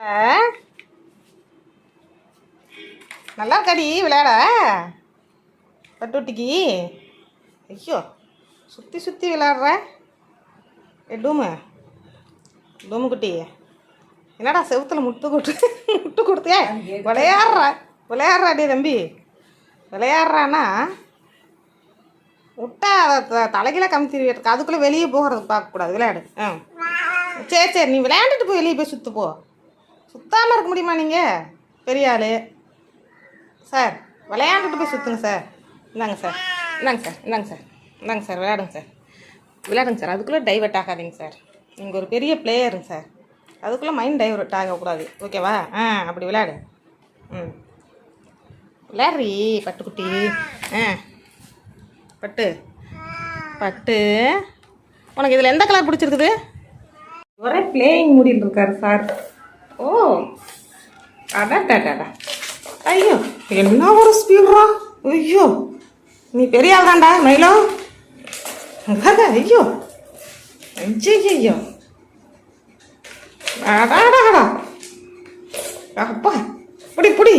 ஆ? நல்லா இருக்காடி விளையாட? பட்டுட்டிக்கு ஐயோ சுற்றி சுற்றி விளையாடுற? ஏ டூமு. டூமு குட்டி என்னடா செவுத்துல முட்டு கொட்டு முட்டு கொடுத்தியா விளையாடுற விளையாடுறாடி தம்பி. விளையாடுறான்னா விட்டா அதை த- தலைகீழ அதுக்குள்ளே வெளியே போகிறது பார்க்கக்கூடாது. விளையாடு. ஆ. சரி சரி நீ விளையாண்டுட்டு போய் வெளியே போய் சுற்று போ. சுத்தாமல் இருக்க முடியுமா நீங்கள் பெரிய ஆள். சார் விளையாண்டுட்டு போய் சுற்றுங்க சார். இந்தாங்க சார். இந்தாங்க சார். இந்தாங்க சார். இந்தாங்க சார். விளையாடுங்க சார். விளையாடுங்க சார். அதுக்குள்ளே டைவர்ட் ஆகாதீங்க சார். நீங்கள் ஒரு பெரிய பிளேயருங்க சார். அதுக்குள்ளே மைண்ட் டைவர்ட் ஆகக்கூடாது. ஓகேவா ஆ அப்படி விளையாடு. ம். விளையாடுறி பட்டுக்குட்டி. ஆ. பட்டு. பட்டு. உனக்கு இதில் எந்த கலர் பிடிச்சிருக்குது? ஒரே பிளேயிங் மூடியில் இருக்காரு சார். ஓ அடாடாடா ஐயோ என்ன ஒரு ஸ்பீடரா ஐயோ நீ பெரிய ஆள் தான்டா மயிலோ அதாங்க, ஐயோ ஐயோ ஐயோ அடாடாடா அப்பா புடி புடி